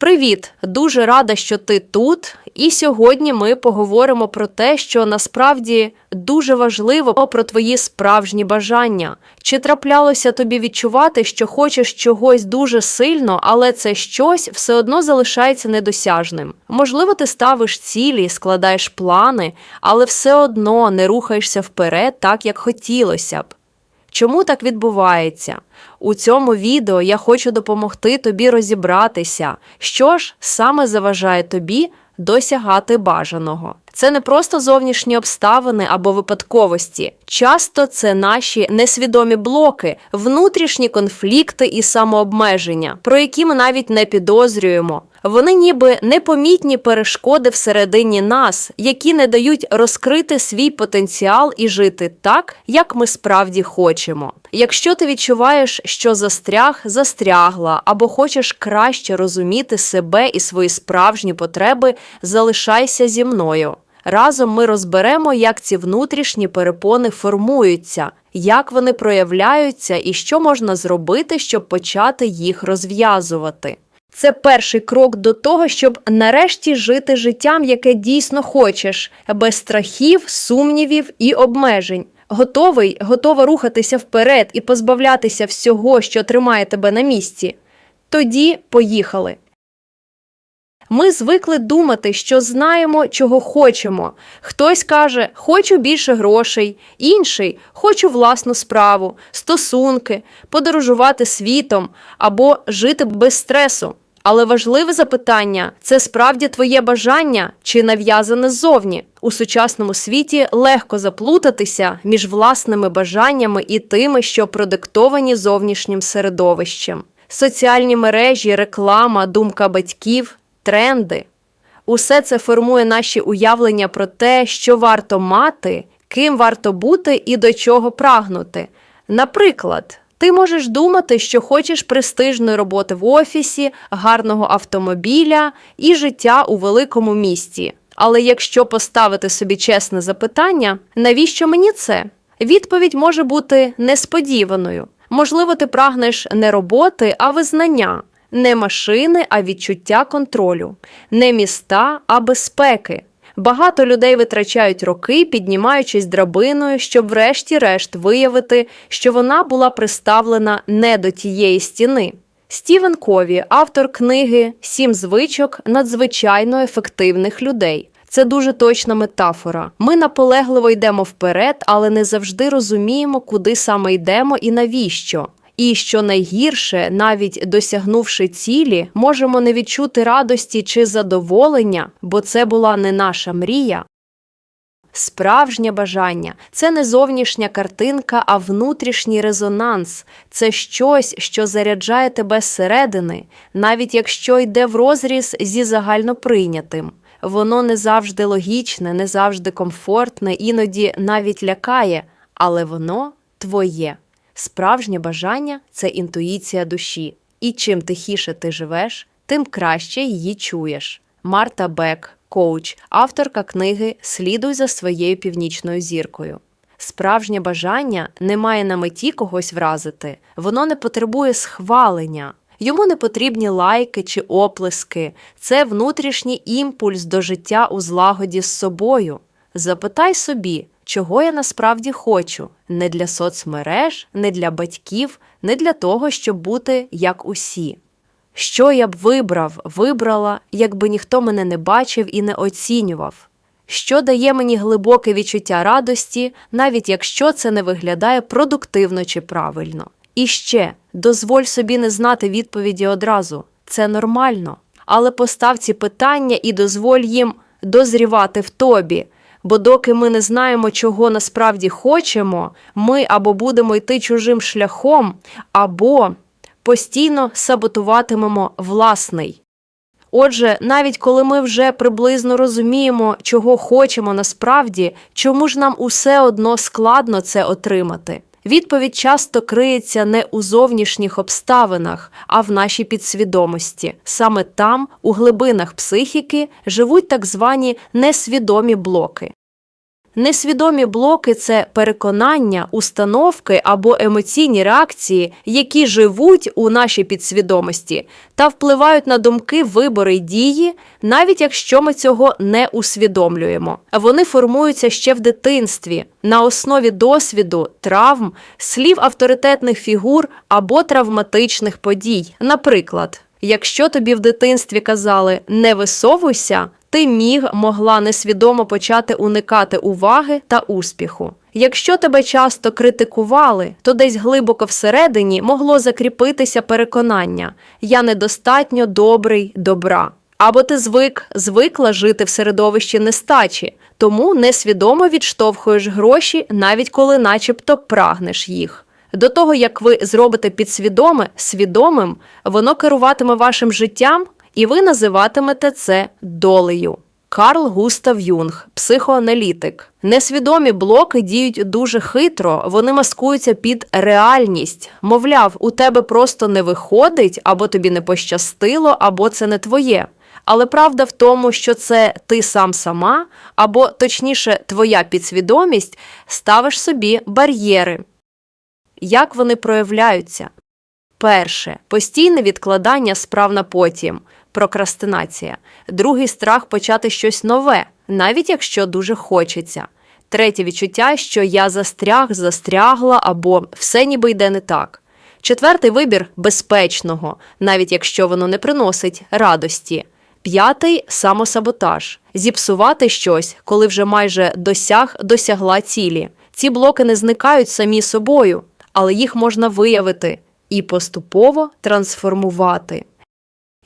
Привіт! Дуже рада, що ти тут. І сьогодні ми поговоримо про те, що насправді дуже важливо про твої справжні бажання. Чи траплялося тобі відчувати, що хочеш чогось дуже сильно, але це щось все одно залишається недосяжним? Можливо, ти ставиш цілі, складаєш плани, але все одно не рухаєшся вперед так, як хотілося б. Чому так відбувається? У цьому відео я хочу допомогти тобі розібратися, що ж саме заважає тобі досягати бажаного. Це не просто зовнішні обставини або випадковості. Часто це наші несвідомі блоки, внутрішні конфлікти і самообмеження, про які ми навіть не підозрюємо. Вони ніби непомітні перешкоди всередині нас, які не дають розкрити свій потенціал і жити так, як ми справді хочемо. Якщо ти відчуваєш, що застряг, застрягла, або хочеш краще розуміти себе і свої справжні потреби, залишайся зі мною. Разом ми розберемо, як ці внутрішні перепони формуються, як вони проявляються і що можна зробити, щоб почати їх розв'язувати. Це перший крок до того, щоб нарешті жити життям, яке дійсно хочеш, без страхів, сумнівів і обмежень. Готовий, готова рухатися вперед і позбавлятися всього, що тримає тебе на місці. Тоді поїхали. Ми звикли думати, що знаємо, чого хочемо. Хтось каже, хочу більше грошей, інший хочу власну справу, стосунки, подорожувати світом або жити без стресу. Але важливе запитання це справді твоє бажання чи нав'язане ззовні. У сучасному світі легко заплутатися між власними бажаннями і тими, що продиктовані зовнішнім середовищем. Соціальні мережі, реклама, думка батьків, тренди. Усе це формує наші уявлення про те, що варто мати, ким варто бути і до чого прагнути. Наприклад, ти можеш думати, що хочеш престижної роботи в офісі, гарного автомобіля і життя у великому місті. Але якщо поставити собі чесне запитання, навіщо мені це? Відповідь може бути несподіваною. Можливо, ти прагнеш не роботи, а визнання, не машини, а відчуття контролю, не міста, а безпеки. Багато людей витрачають роки, піднімаючись драбиною, щоб врешті-решт виявити, що вона була приставлена не до тієї стіни. Стівен Кові, автор книги Сім звичок надзвичайно ефективних людей. Це дуже точна метафора. Ми наполегливо йдемо вперед, але не завжди розуміємо, куди саме йдемо і навіщо. І що найгірше, навіть досягнувши цілі, можемо не відчути радості чи задоволення, бо це була не наша мрія. Справжнє бажання це не зовнішня картинка, а внутрішній резонанс, це щось, що заряджає тебе зсередини, навіть якщо йде в розріз зі загальноприйнятим. Воно не завжди логічне, не завжди комфортне, іноді навіть лякає, але воно твоє. Справжнє бажання це інтуїція душі, і чим тихіше ти живеш, тим краще її чуєш. Марта Бек, коуч, авторка книги Слідуй за своєю північною зіркою. Справжнє бажання не має на меті когось вразити, воно не потребує схвалення. Йому не потрібні лайки чи оплески, це внутрішній імпульс до життя у злагоді з собою. Запитай собі, чого я насправді хочу, не для соцмереж, не для батьків, не для того, щоб бути як усі. Що я б вибрав, вибрала, якби ніхто мене не бачив і не оцінював? Що дає мені глибоке відчуття радості, навіть якщо це не виглядає продуктивно чи правильно? І ще дозволь собі не знати відповіді одразу це нормально, але постав ці питання і дозволь їм дозрівати в тобі. Бо доки ми не знаємо, чого насправді хочемо, ми або будемо йти чужим шляхом, або постійно саботуватимемо власний. Отже, навіть коли ми вже приблизно розуміємо, чого хочемо насправді, чому ж нам усе одно складно це отримати? Відповідь часто криється не у зовнішніх обставинах, а в нашій підсвідомості. Саме там, у глибинах психіки, живуть так звані несвідомі блоки. Несвідомі блоки це переконання, установки або емоційні реакції, які живуть у нашій підсвідомості та впливають на думки, вибори й дії, навіть якщо ми цього не усвідомлюємо. Вони формуються ще в дитинстві на основі досвіду, травм, слів авторитетних фігур або травматичних подій. Наприклад, якщо тобі в дитинстві казали не висовуйся, ти міг могла несвідомо почати уникати уваги та успіху. Якщо тебе часто критикували, то десь глибоко всередині могло закріпитися переконання я недостатньо добрий добра. Або ти звик, звикла жити в середовищі нестачі, тому несвідомо відштовхуєш гроші, навіть коли начебто прагнеш їх. До того, як ви зробите підсвідоме свідомим, воно керуватиме вашим життям, і ви називатимете це долею. Карл Густав Юнг, психоаналітик. Несвідомі блоки діють дуже хитро, вони маскуються під реальність. Мовляв, у тебе просто не виходить, або тобі не пощастило, або це не твоє. Але правда в тому, що це ти сам сама, або точніше, твоя підсвідомість ставиш собі бар'єри. Як вони проявляються? Перше постійне відкладання справ на потім, прокрастинація. Другий страх почати щось нове, навіть якщо дуже хочеться. Третє відчуття, що я застряг, застрягла або все ніби йде не так. Четвертий вибір безпечного, навіть якщо воно не приносить радості. П'ятий самосаботаж зіпсувати щось, коли вже майже досяг досягла цілі. Ці блоки не зникають самі собою, але їх можна виявити і поступово трансформувати.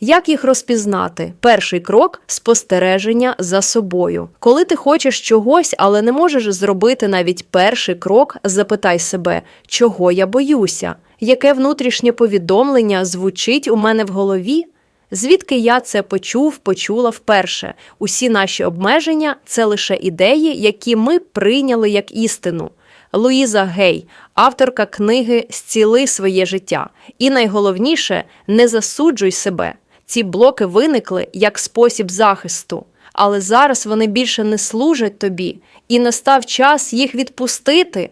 Як їх розпізнати? Перший крок спостереження за собою. Коли ти хочеш чогось, але не можеш зробити навіть перший крок, запитай себе, чого я боюся, яке внутрішнє повідомлення звучить у мене в голові. Звідки я це почув, почула вперше. Усі наші обмеження це лише ідеї, які ми прийняли як істину. Луїза Гей, авторка книги Зціли своє життя. І найголовніше не засуджуй себе. Ці блоки виникли як спосіб захисту, але зараз вони більше не служать тобі, і настав час їх відпустити.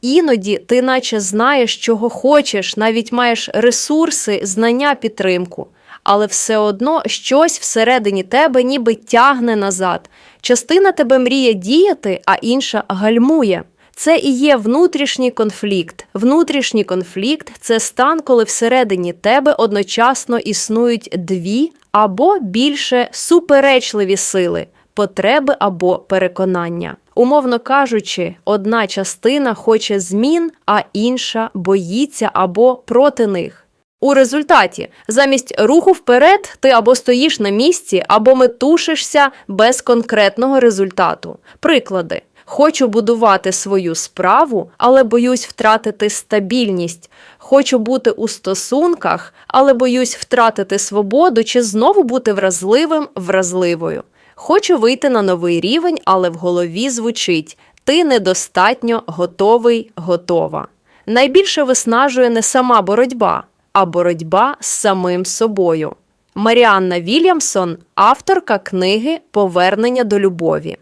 Іноді ти наче знаєш, чого хочеш, навіть маєш ресурси, знання, підтримку, але все одно щось всередині тебе ніби тягне назад. Частина тебе мріє діяти, а інша гальмує. Це і є внутрішній конфлікт. Внутрішній конфлікт це стан, коли всередині тебе одночасно існують дві або більше суперечливі сили, потреби або переконання. Умовно кажучи, одна частина хоче змін, а інша боїться або проти них. У результаті, замість руху вперед, ти або стоїш на місці, або метушишся без конкретного результату. Приклади. Хочу будувати свою справу, але боюсь втратити стабільність. Хочу бути у стосунках, але боюсь втратити свободу чи знову бути вразливим, вразливою. Хочу вийти на новий рівень, але в голові звучить: ти недостатньо готовий, готова. Найбільше виснажує не сама боротьба, а боротьба з самим собою. Маріанна Вільямсон, авторка книги Повернення до любові.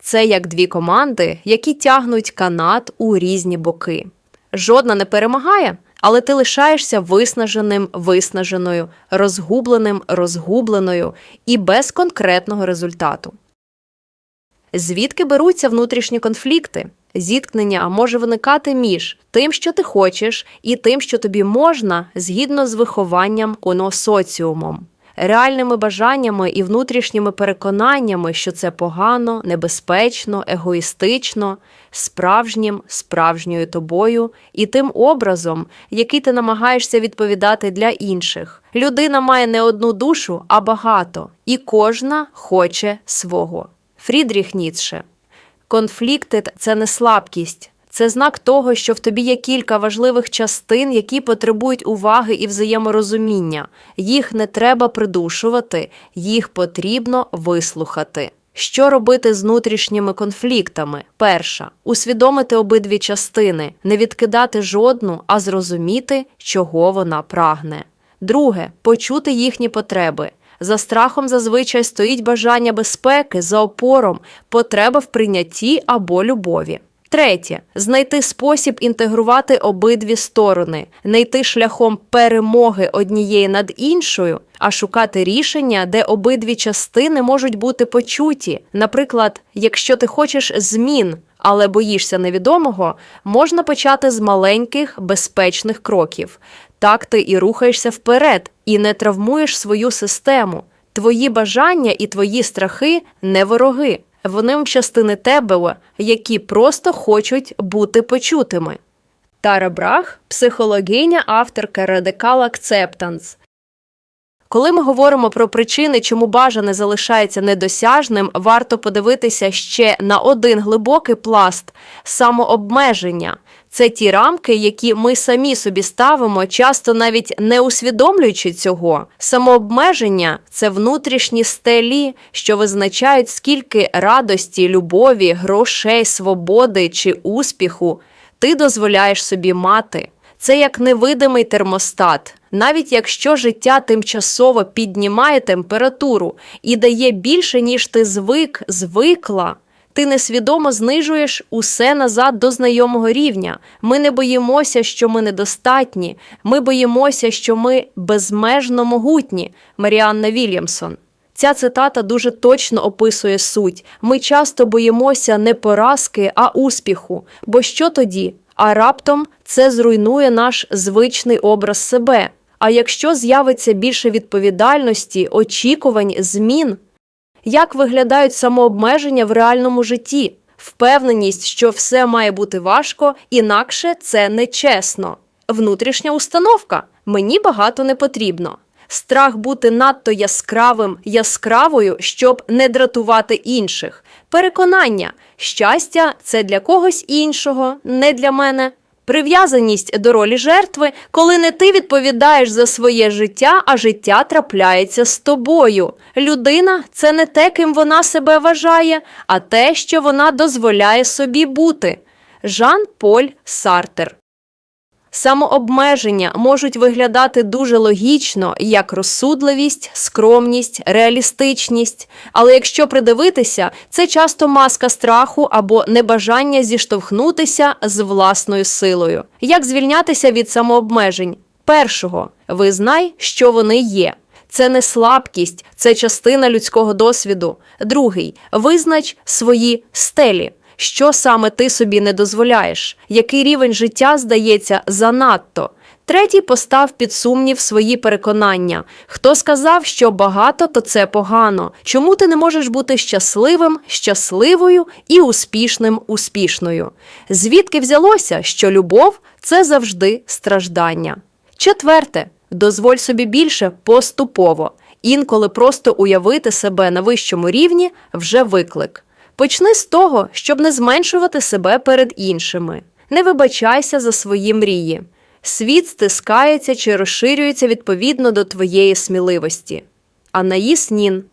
Це як дві команди, які тягнуть канат у різні боки. Жодна не перемагає, але ти лишаєшся виснаженим, виснаженою, розгубленим, розгубленою і без конкретного результату. Звідки беруться внутрішні конфлікти? Зіткнення може виникати між тим, що ти хочеш, і тим, що тобі можна згідно з вихованням оно соціумом, реальними бажаннями і внутрішніми переконаннями, що це погано, небезпечно, егоїстично, справжнім, справжньою тобою і тим образом, який ти намагаєшся відповідати для інших. Людина має не одну душу, а багато, і кожна хоче свого. Фрідріх Ніцше Конфлікти це не слабкість, це знак того, що в тобі є кілька важливих частин, які потребують уваги і взаєморозуміння. Їх не треба придушувати, їх потрібно вислухати. Що робити з внутрішніми конфліктами? Перша усвідомити обидві частини, не відкидати жодну, а зрозуміти, чого вона прагне. Друге почути їхні потреби. За страхом зазвичай стоїть бажання безпеки, за опором, потреба в прийнятті або любові. Третє знайти спосіб інтегрувати обидві сторони, не йти шляхом перемоги однієї над іншою, а шукати рішення, де обидві частини можуть бути почуті. Наприклад, якщо ти хочеш змін, але боїшся невідомого, можна почати з маленьких безпечних кроків. Так ти і рухаєшся вперед, і не травмуєш свою систему. Твої бажання і твої страхи не вороги. Вони частини тебе, які просто хочуть бути почутими. Тара Брах, психологиня, авторка Radical Acceptance. Коли ми говоримо про причини, чому бажане залишається недосяжним, варто подивитися ще на один глибокий пласт самообмеження. Це ті рамки, які ми самі собі ставимо, часто навіть не усвідомлюючи цього. Самообмеження це внутрішні стелі, що визначають, скільки радості, любові, грошей, свободи чи успіху ти дозволяєш собі мати. Це як невидимий термостат. Навіть якщо життя тимчасово піднімає температуру і дає більше, ніж ти звик, звикла, ти несвідомо знижуєш усе назад до знайомого рівня. Ми не боїмося, що ми недостатні. Ми боїмося, що ми безмежно могутні. Маріанна Вільямсон. Ця цитата дуже точно описує суть. Ми часто боїмося не поразки, а успіху. Бо що тоді? А раптом це зруйнує наш звичний образ себе. А якщо з'явиться більше відповідальності, очікувань, змін, як виглядають самообмеження в реальному житті? Впевненість, що все має бути важко, інакше це нечесно. Внутрішня установка мені багато не потрібно. Страх бути надто яскравим, яскравою, щоб не дратувати інших. Переконання, щастя це для когось іншого, не для мене. Прив'язаність до ролі жертви, коли не ти відповідаєш за своє життя, а життя трапляється з тобою. Людина це не те, ким вона себе вважає, а те, що вона дозволяє собі бути. Жан Поль Сартер Самообмеження можуть виглядати дуже логічно, як розсудливість, скромність, реалістичність. Але якщо придивитися, це часто маска страху або небажання зіштовхнутися з власною силою. Як звільнятися від самообмежень? Першого визнай, що вони є. Це не слабкість, це частина людського досвіду. Другий визнач свої стелі. Що саме ти собі не дозволяєш? Який рівень життя здається занадто? Третій постав під сумнів свої переконання. Хто сказав, що багато, то це погано. Чому ти не можеш бути щасливим, щасливою і успішним успішною? Звідки взялося, що любов це завжди страждання? Четверте, дозволь собі більше поступово. Інколи просто уявити себе на вищому рівні вже виклик. Почни з того, щоб не зменшувати себе перед іншими. Не вибачайся за свої мрії. Світ стискається чи розширюється відповідно до твоєї сміливості. Анаїс Нін.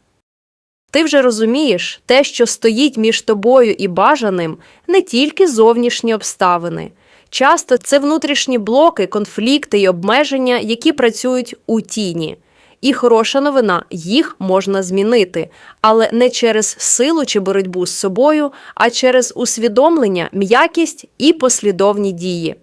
Ти вже розумієш, те, що стоїть між тобою і бажаним, не тільки зовнішні обставини. Часто це внутрішні блоки, конфлікти і обмеження, які працюють у тіні. І хороша новина, їх можна змінити, але не через силу чи боротьбу з собою, а через усвідомлення, м'якість і послідовні дії.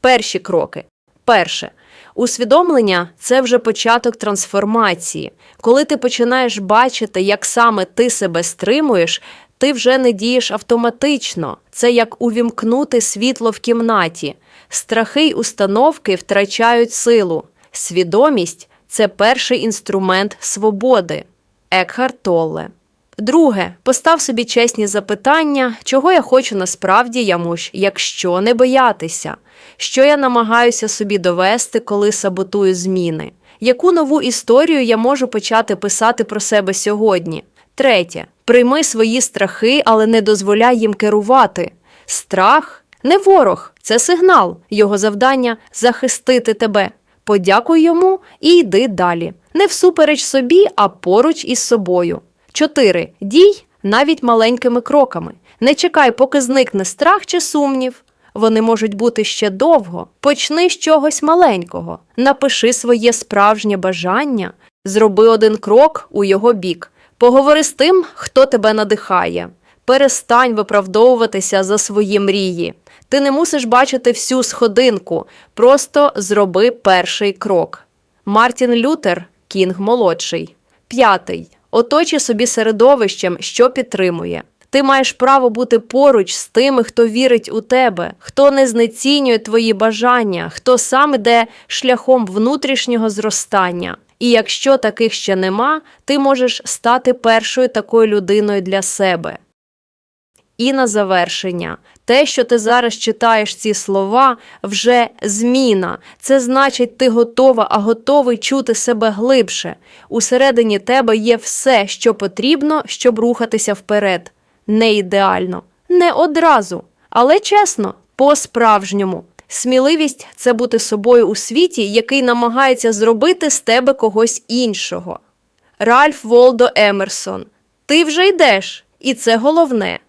Перші кроки. Перше. Усвідомлення це вже початок трансформації. Коли ти починаєш бачити, як саме ти себе стримуєш, ти вже не дієш автоматично. Це як увімкнути світло в кімнаті. Страхи й установки втрачають силу. Свідомість це перший інструмент свободи. Екхарт Толле. Друге, постав собі чесні запитання, чого я хочу насправді ямуш, якщо не боятися, що я намагаюся собі довести, коли саботую зміни, яку нову історію я можу почати писати про себе сьогодні. Третє, прийми свої страхи, але не дозволяй їм керувати. Страх не ворог, це сигнал, його завдання захистити тебе. Подякуй йому і йди далі. Не всупереч собі, а поруч із собою. 4. Дій навіть маленькими кроками. Не чекай, поки зникне страх чи сумнів. Вони можуть бути ще довго. Почни з чогось маленького. Напиши своє справжнє бажання, Зроби один крок у його бік. Поговори з тим, хто тебе надихає. Перестань виправдовуватися за свої мрії. Ти не мусиш бачити всю сходинку, просто зроби перший крок. Мартін Лютер Кінг молодший. П'ятий. Оточи собі середовищем, що підтримує. Ти маєш право бути поруч з тими, хто вірить у тебе, хто не знецінює твої бажання, хто сам іде шляхом внутрішнього зростання. І якщо таких ще нема, ти можеш стати першою такою людиною для себе. І на завершення, те, що ти зараз читаєш ці слова, вже зміна. Це значить, ти готова, а готовий чути себе глибше. Усередині тебе є все, що потрібно, щоб рухатися вперед. Не ідеально, не одразу, але чесно, по-справжньому. Сміливість це бути собою у світі, який намагається зробити з тебе когось іншого. Ральф Волдо Емерсон. Ти вже йдеш, і це головне.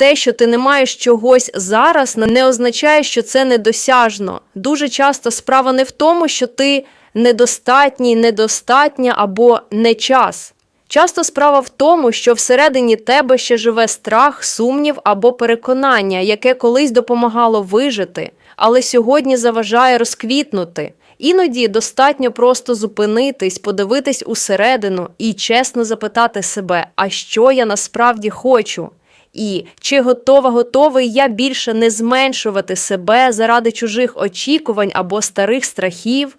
Те, що ти не маєш чогось зараз, не означає, що це недосяжно. Дуже часто справа не в тому, що ти недостатній, недостатня або не час. Часто справа в тому, що всередині тебе ще живе страх, сумнів або переконання, яке колись допомагало вижити, але сьогодні заважає розквітнути. Іноді достатньо просто зупинитись, подивитись усередину і чесно запитати себе, а що я насправді хочу? І чи готова готовий я більше не зменшувати себе заради чужих очікувань або старих страхів?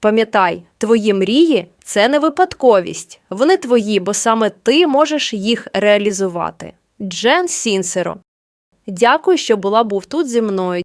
Пам'ятай, твої мрії це не випадковість. Вони твої, бо саме ти можеш їх реалізувати. Джен Сінсеро. Дякую, що була був тут зі мною.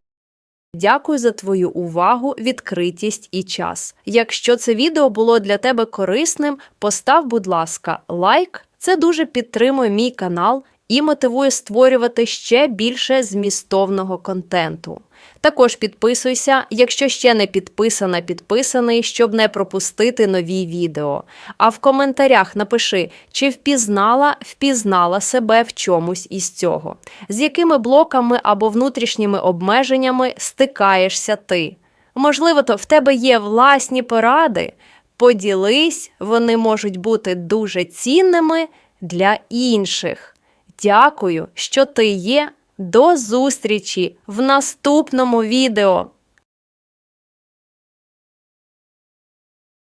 Дякую за твою увагу, відкритість і час. Якщо це відео було для тебе корисним, постав, будь ласка, лайк. Це дуже підтримує мій канал і мотивує створювати ще більше змістовного контенту. Також підписуйся, якщо ще не підписана, підписаний, щоб не пропустити нові відео. А в коментарях напиши, чи впізнала, впізнала себе в чомусь із цього, з якими блоками або внутрішніми обмеженнями стикаєшся ти. Можливо, то в тебе є власні поради. Поділись, вони можуть бути дуже цінними для інших. Дякую, що ти є. До зустрічі в наступному відео!